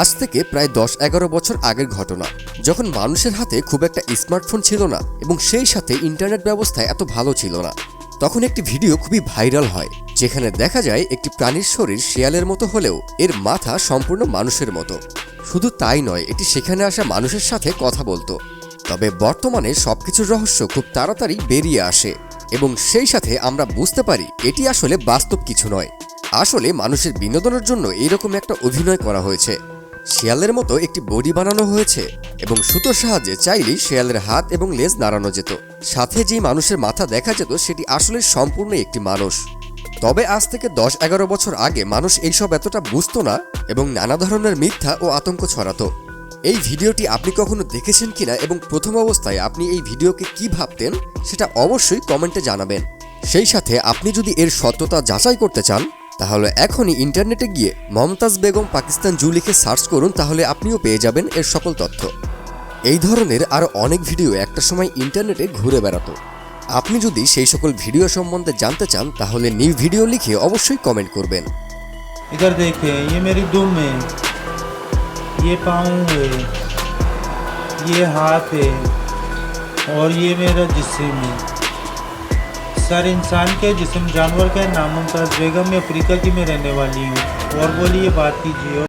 আজ থেকে প্রায় দশ এগারো বছর আগের ঘটনা। যখন মানুষের হাতে খুব একটা স্মার্টফোন ছিল না এবং সেই সাথে ইন্টারনেট ব্যবস্থা এত ভালো ছিল না, তখন একটি ভিডিও খুবই ভাইরাল হয়, যেখানে দেখা যায় একটি প্রাণীর শরীর শেয়ালের মতো হলেও এর মাথা সম্পূর্ণ মানুষের মতো। শুধু তাই নয়, এটি সেখানে আসা মানুষের সাথে কথা বলতো। তবে বর্তমানে সবকিছুর রহস্য খুব তাড়াতাড়ি বেরিয়ে আসে এবং সেই সাথে আমরা বুঝতে পারি, এটি আসলে বাস্তব কিছু নয়। আসলে মানুষের বিনোদনের জন্য এইরকম একটা অভিনয় করা হয়েছে। শিয়ালের মতো একটি বডি বানানো হয়েছে এবং সুতোর সাহায্যে চাইলেই শিয়ালের হাত এবং লেজ নাড়ানো যেত। সাথে যেই মানুষের মাথা দেখা যেত, সেটি আসলে সম্পূর্ণ একটি মানুষ। তবে আজ থেকে দশ এগারো বছর আগে মানুষ এইসব এতটা বুঝতো না এবং নানা ধরনের মিথ্যা ও আতঙ্ক ছড়াতো। এই ভিডিওটি আপনি কখনো দেখেছেন কিনা এবং প্রথম অবস্থায় আপনি এই ভিডিওকে কি ভাবতেন, সেটা অবশ্যই কমেন্টে জানাবেন। সেই সাথে আপনি যদি এর সত্যতা যাচাই করতে চান তাহলে এখনই ইন্টারনেটে গিয়ে মমতাজ বেগম পাকিস্তান জু লিখে সার্চ করুন তাহলে আপনিও পেয়ে যাবেন এর সকল তথ্য এই ধরনের আরও অনেক ভিডিও একটা সময় ইন্টারনেটে ঘুরে বেড়াতো আপনি যদি সেই সকল ভিডিও সম্বন্ধে জানতে চান তাহলে নিউ ভিডিও লিখে অবশ্যই কমেন্ট করবেন इधर देखें ये मेरी दुम है ये पाँव है ये हाथ है और ये मेरा जिस्म है सर इंसान के जिसम जानवर के नामों का बेगम मैं अफ्रीका की मैं रहने वाली हूँ। और बोलिए, बात कीजिए।